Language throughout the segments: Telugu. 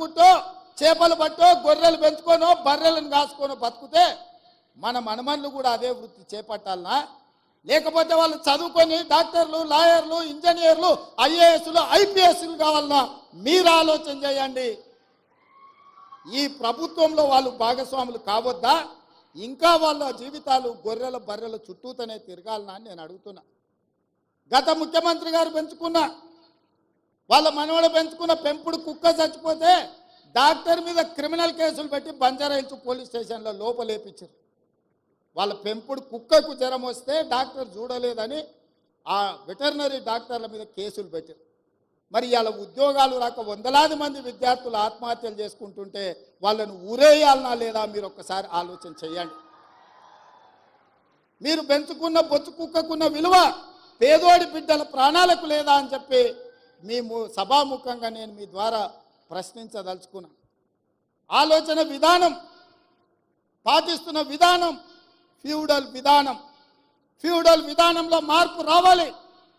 గుట్టో చేపలు పట్టో గొర్రెలు పెంచుకోనో బర్రెలను కాసుకోనో బతుకుతే మన మనమన్లు కూడా అదే వృత్తి చేపట్టాలనా? లేకపోతే వాళ్ళు చదువుకొని డాక్టర్లు లాయర్లు ఇంజనీర్లు ఐఏఎస్లు ఐపీఎస్లు కావాలన్నా మీరు ఆలోచన చేయండి. ఈ ప్రభుత్వంలో వాళ్ళు భాగస్వాములు కావద్దా? ఇంకా వాళ్ళ జీవితాలు గొర్రెల బర్రెల చుట్టూతోనే తిరగాలనా అని నేను అడుగుతున్నా. గత ముఖ్యమంత్రి గారు పెంచుకున్న వాళ్ళ మనవడు పెంచుకున్న పెంపుడు కుక్క చచ్చిపోతే డాక్టర్ మీద క్రిమినల్ కేసులు పెట్టి బంజారాయిల్స్ పోలీస్ స్టేషన్లో లోపలేపించారు వాళ్ళ పెంపుడు కుక్కకు జ్వరం వస్తే డాక్టర్ చూడలేదని ఆ వెటర్నరీ డాక్టర్ల మీద కేసులు పెట్టారు. మరి వాళ్ళ ఉద్యోగాలు రాక వందలాది మంది విద్యార్థులు ఆత్మహత్యలు చేసుకుంటుంటే వాళ్ళను ఊరేయాలనా లేదా మీరు ఒక్కసారి ఆలోచన చేయండి. మీరు పెంచుకున్న బొచ్చు కుక్కకున్న విలువ పేదోడి బిడ్డల ప్రాణాలకు లేదా అని చెప్పి మీ సభాముఖంగా నేను మీ ద్వారా ప్రశ్నించదలుచుకున్నాను. ఆలోచన విధానం పాటిస్తున్న విధానం ఫ్యూడల్ విధానం. ఫ్యూడల్ విధానంలో మార్పు రావాలి.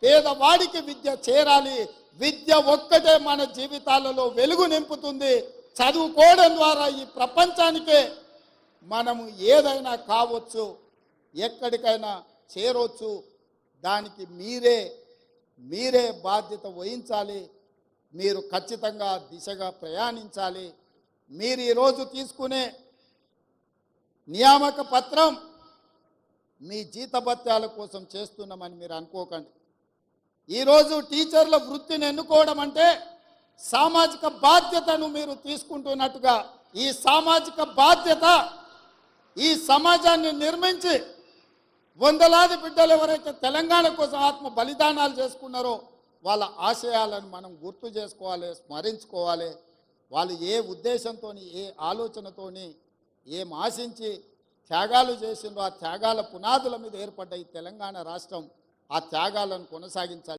పేదవాడికి విద్య చేరాలి. విద్య ఒక్కటే మన జీవితాలలో వెలుగు నింపుతుంది. చదువుకోవడం ద్వారా ఈ ప్రపంచానికే మనము ఏదైనా కావచ్చు ఎక్కడికైనా చేరవచ్చు దానికి మీరే మీరే బాధ్యత వహించాలి. మీరు ఖచ్చితంగా దిశగా ప్రయాణించాలి. మీరు ఈరోజు తీసుకునే నియామక పత్రం మీ జీతభత్యాల కోసం చేస్తున్నామని మీరు అనుకోకండి. ఈరోజు టీచర్ల వృత్తిని ఎన్నుకోవడం అంటే సామాజిక బాధ్యతను మీరు తీసుకుంటున్నట్టుగా ఈ సామాజిక బాధ్యత ఈ సమాజాన్ని నిర్మించి వందలాది బిడ్డలు ఎవరైతే తెలంగాణ కోసం ఆత్మ బలిదానాలు చేసుకున్నారో వాళ్ళ ఆశయాలను మనం గుర్తు చేసుకోవాలి స్మరించుకోవాలి. వాళ్ళు ఏ ఉద్దేశంతో ఏ ఆలోచనతోని ఏం ఆశించి త్యాగాలు చేసిండ్రో ఆ త్యాగాల పునాదుల మీద ఏర్పడ్డ ఈ తెలంగాణ రాష్ట్రం ఆ త్యాగాలను కొనసాగించాలి.